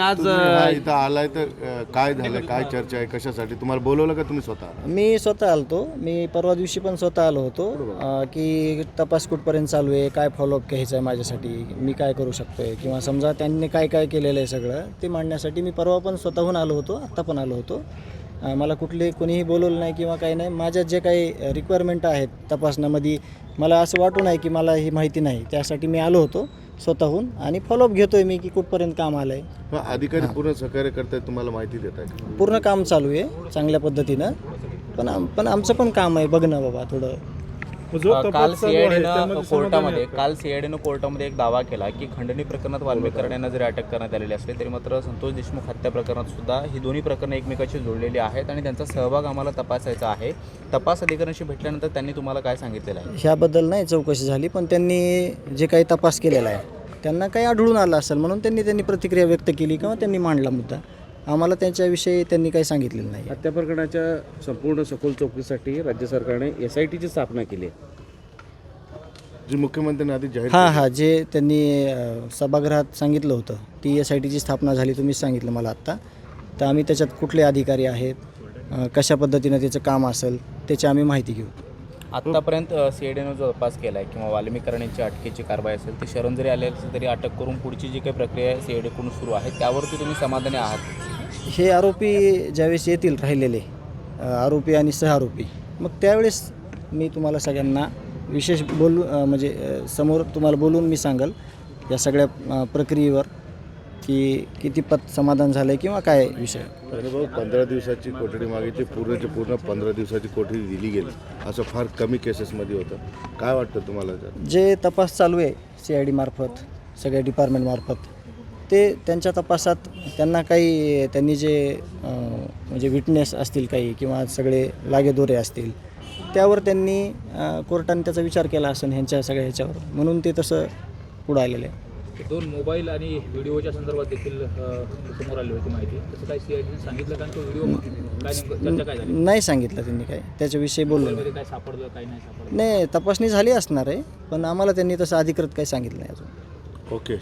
आज हा इथं आलाय तर काय झालं? काय चर्चा आहे? कशासाठी? तुम्हाला बोलवलं का तुम्ही स्वतः? मी स्वतः आलतो. मी परवा दिवशी पण स्वतः आलो होतो अं, की तपास कुठपर्यंत चालू आहे? काय फॉलोअप घ्यायचं आहे माझ्यासाठी? मी काय करू शकतोय? किंवा समजा त्यांनी काय काय केलेलं आहे सगळं ते मांडण्यासाठी मी परवा पण स्वतःहून आलो होतो आत्ता पण आलो होतो. अं, मला कुठले कोणीही बोलवलं नाही किंवा काही नाही. माझ्या जे काही रिक्वायरमेंट आहेत तपासण्यामध्ये मला असं वाटू नाही की मला ही माहिती नाही. त्यासाठी मी आलो होतो. स्वतःहून आणि फॉलोअप घेतोय मी की कुठपर्यंत काम आलं आहे मग अधिकारी पूर्ण सहकार्य करतायत तुम्हाला माहिती देत आहे पूर्ण काम चालू आहे चांगल्या पद्धतीनं. पण आम पण आमचं पण काम आहे बघणं बाबा थोडं. काल सीआयडीनं कोर्टामध्ये काल सीआयडीनं कोर्टामध्ये एक दावा केला की खंडणी प्रकरणात वाल्मीकर यांना जरी अटक करण्यात आलेली असली तरी मात्र संतोष देशमुख हत्या प्रकरणात सुद्धा ही दोन्ही प्रकरणं एकमेकाशी जोडलेली आहेत आणि त्यांचा सहभाग आम्हाला तपासायचा आहे. तपास अधिकाऱ्यांशी भेटल्यानंतर त्यांनी तुम्हाला काय सांगितलेलं आहे? ह्याबद्दल नाही चौकशी झाली पण त्यांनी जे काही तपास केलेला आहे त्यांना काही आढळून आलं असेल म्हणून त्यांनी त्यांनी प्रतिक्रिया व्यक्त केली किंवा त्यांनी मांडला मुद्दा. आम्हाला त्यांच्याविषयी त्यांनी काही सांगितलेलं नाही. हत्या प्रकरणाच्या संपूर्ण सखोल चौकशीसाठी राज्य सरकारने एस आय टीची स्थापना केली आहे. जी मुख्यमंत्र्यांनी आधी जाहीर हां हां जे त्यांनी अ, सभागृहात सांगितलं होतं ती एस आय टीची स्थापना झाली तुम्हीच सांगितलं मला आत्ता. तर आम्ही त्याच्यात कुठले अधिकारी आहेत अ, कशा पद्धतीनं त्याचं काम असेल त्याची आम्ही माहिती घेऊ. आत्तापर्यंत सीएडीनं जो तपास केला आहे किंवा वाल्मीकरण अटकेची कारवाई असेल ती शरण जरी आले असेल तरी अटक करून पुढची जी काही प्रक्रिया आहे सीएडीकडून सुरू आहे. त्यावरती तुम्ही समाधानी आहात? हे आरोपी ज्यावेळेस येतील राहिलेले आरोपी आणि सहआरोपी मग त्यावेळेस मी तुम्हाला सगळ्यांना विशेष बोलू म्हणजे समोर तुम्हाला बोलून मी सांगेल या सगळ्या प्रक्रियेवर. की किती पत समाधान झालं किंवा काय विषय? भाऊ पंधरा दिवसाची कोठडी मागितली पूर्णची पूर्ण पंधरा दिवसाची कोठडी दिली गेली. असं फार कमी केसेसमध्ये होतं. काय वाटतं तुम्हाला? जे तपास चालू आहे सी आय डी मार्फत सगळ्या डिपार्टमेंटमार्फत ते त्यांच्या तपासात त्यांना काही त्यांनी जे म्हणजे विटनेस असतील काही किंवा सगळे लागेदोरे असतील त्यावर त्यांनी कोर्टाने त्याचा विचार केला असेल ह्यांच्या सगळ्या ह्याच्यावर. म्हणून ते तसं पुढं आलेलं आहे. दोन मोबाईल आणि व्हिडिओच्या संदर्भात देखील समोर आली होती माहिती. तसं काही सीआयडीने सांगितलं कारण तो व्हिडिओ काय नेमकं चर्चा काय झाली? नाही सांगितलं त्यांनी काय. त्याच्याविषयी बोललो नाही. काय सापडलं काय नाही सापडलं? नाही तपासणी झाली असणार आहे पण आम्हाला त्यांनी तसं अधिकृत काही सांगितलं नाही अजून. ओके.